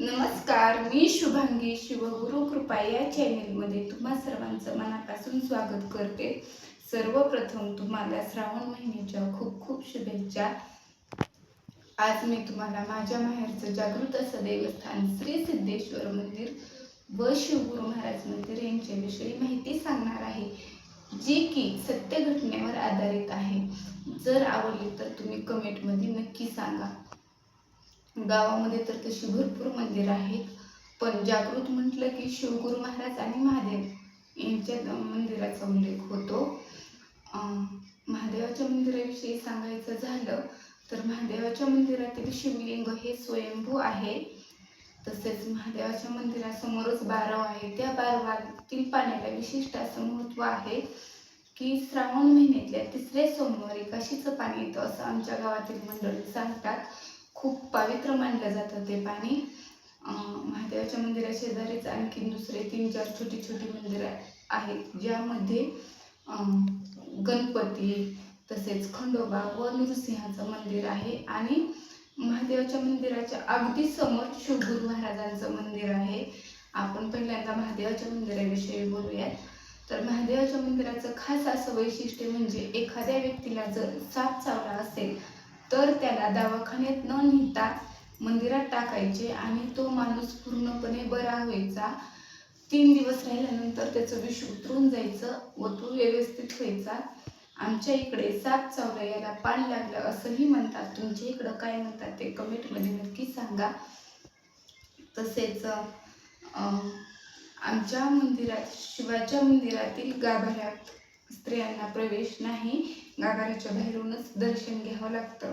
नमस्कार मी शुभांगी शिवगुरु कृपा या चॅनेलमध्ये तुम्हा सर्वांचं मनापासून स्वागत करते. सर्वप्रथम तुम्हाला श्रावण महिन्याच्या खूप खूप शुभेच्छा. आज मी तुम्हाला माझ्या माहेरचं जागृत असं देवस्थान श्री सिद्धेश्वर मंदिर व शिवगुरु महाराज मंदिर यांच्याविषयी माहिती सांगणार आहे जी की सत्य घटनेवर आधारित आहे. जर आवडली तर तुम्ही कमेंटमध्ये नक्की सांगा. गावामध्ये तर तशी भरपूर मंदिर आहेत. पण जागृत म्हटलं की शिवगुरु महाराज आणि महादेव यांच्या मंदिराचा उल्लेख होतो. महादेवाच्या मंदिराविषयी सांगायचं झालं तर महादेवाच्या मंदिरातील शिवलिंग हे स्वयंभू आहे. तसेच महादेवाच्या मंदिरासमोरच बारव आहे. त्या बारवातील पाण्याला विशिष्ट असं महत्त्व आहे की श्रावण महिन्यातल्या तिसऱ्या सोमवारी काशीचं पाणी येतं असं आमच्या गावातील मंडळी सांगतात. खूप पवित्र मानलं जातं ते पाणी. महादेवाच्या मंदिरा शेजारीच आणखी दुसरे तीन चार छोटी छोटी मंदिरं आहेत ज्यामध्ये गणपती तसेच खंडोबा व नृसिंहाचं मंदिर आहे आणि महादेवाच्या मंदिराच्या अगदी समोर शिवगुरु महाराजांचं मंदिर आहे. आपण पहिल्यांदा महादेवाच्या मंदिराविषयी बोलूयात. तर महादेवाच्या मंदिराचं खास असं वैशिष्ट्य म्हणजे एखाद्या व्यक्तीला जर साप चावला असेल तर त्याला दवाखान्यात न नेता मंदिरात टाकायचे आणि तो माणूस पूर्णपणे बरा व्हायचा. तीन दिवस राहिल्यानंतर त्याचं विष उतरून जायचं व तो व्यवस्थित व्हायचा. आमच्या इकडे सात चावला याला पान लागलं असंही म्हणतात. तुमच्या इकडं काय म्हणतात ते कमेंटमध्ये नक्की सांगा. तसेच आमच्या मंदिरात शिवाच्या मंदिरातील गाभाऱ्यात स्त्रियांना प्रवेश नाही गागाराच्या बाहेरूनच दर्शन घ्यावं लागतं.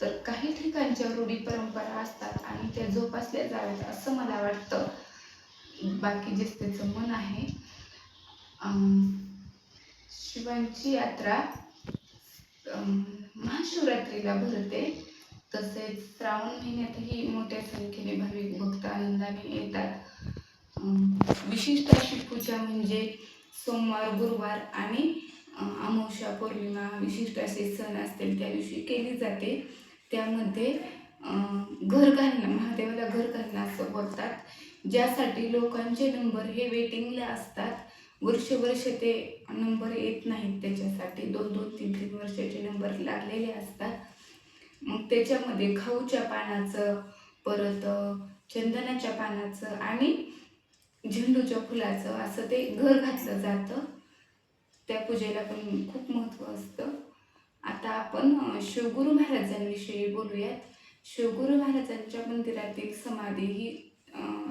तर काही ठिकाणच्या रूढी परंपरा असतात आणि त्या जोपासल्या जाव्यात असं मला वाटतं. बाकी जे त्याचं मन आहे शिवांची यात्रा महाशिवरात्रीला भरते. तसेच श्रावण महिन्यातही मोठ्या संख्येने भाविक भक्त आनंदाने येतात. विशिष्ट अशी पूजा म्हणजे सोमवार गुरुवार आणि अमावस्या पौर्णिमा विशिष्ट असे सण असतील त्या दिवशी केली जाते. त्यामध्ये घर घालणं महादेवाला घर घालणं असं बोलतात. ज्यासाठी लोकांचे नंबर हे वेटिंगला असतात. वर्ष वर्ष ते नंबर येत नाहीत त्याच्यासाठी. दोन दोन तीन तीन वर्षाचे नंबर लागलेले असतात. मग त्याच्यामध्ये खाऊच्या पानाचं परत चंदनाच्या पानाचं आणि झेंडूच्या फुलाचं असं ते घर घातलं जातं. त्या पूजेला पण खूप महत्त्व असतं. आता आपण शिवगुरु महाराजांविषयी बोलूयात. शिवगुरु महाराजांच्या मंदिरातील समाधी ही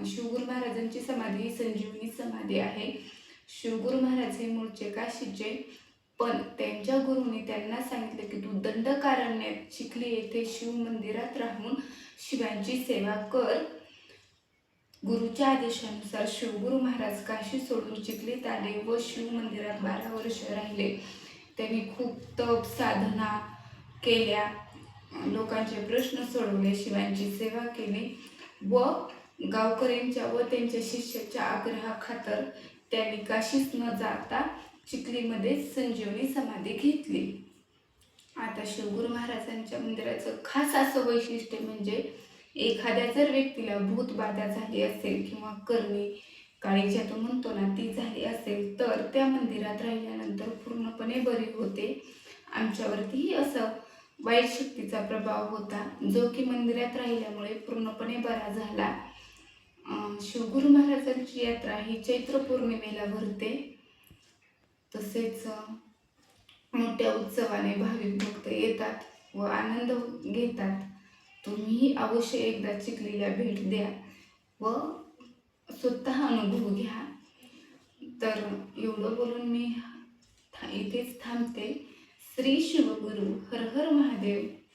शिवगुरु महाराजांची समाधी ही संजीवनी समाधी आहे. शिवगुरु महाराज हे मूळचे काशीचे पण त्यांच्या गुरुने त्यांना सांगितलं की तू दंडकारण्यात चिखली येथे शिव मंदिरात राहून शिवांची सेवा कर. गुरुच्या आदेशानुसार शिवगुरु महाराज काशी सोडून चिखलीत आले व शिव मंदिरात बारा वर्ष राहिले. त्यांनी खूप तप साधना केल्या. लोकांचे प्रश्न सोडवले शिवांची सेवा केली व गावकऱ्यांच्या व त्यांच्या शिष्याच्या आग्रहाखातर त्यांनी काशीस न जाता चिखलीमध्ये संजीवनी समाधी घेतली. आता शिवगुरु महाराजांच्या मंदिराचं खास असं वैशिष्ट्य म्हणजे एखाद्या जर व्यक्तीला भूतबाधा झाली असेल किंवा कर्मी काळी ज्यातून म्हणतो ना ती झाली असेल तर त्या मंदिरात राहिल्यानंतर पूर्णपणे बरी होते. आमच्यावरतीही असं वाईट शक्तीचा प्रभाव होता. जो की मंदिरात राहिल्यामुळे पूर्णपणे बरा झाला. शिवगुरु महाराजांची यात्रा ही चैत्र पौर्णिमेला भरते. तसेच मोठ्या उत्सवाने भाविक भक्त येतात व आनंद घेतात. तुम्हीही अवश्य एकदा चिखलीला भेट द्या व स्वतः अनुभव घ्या. तर एवढं बोलून मी था- इथेच थांबते. श्री शिवगुरु हर हर महादेव.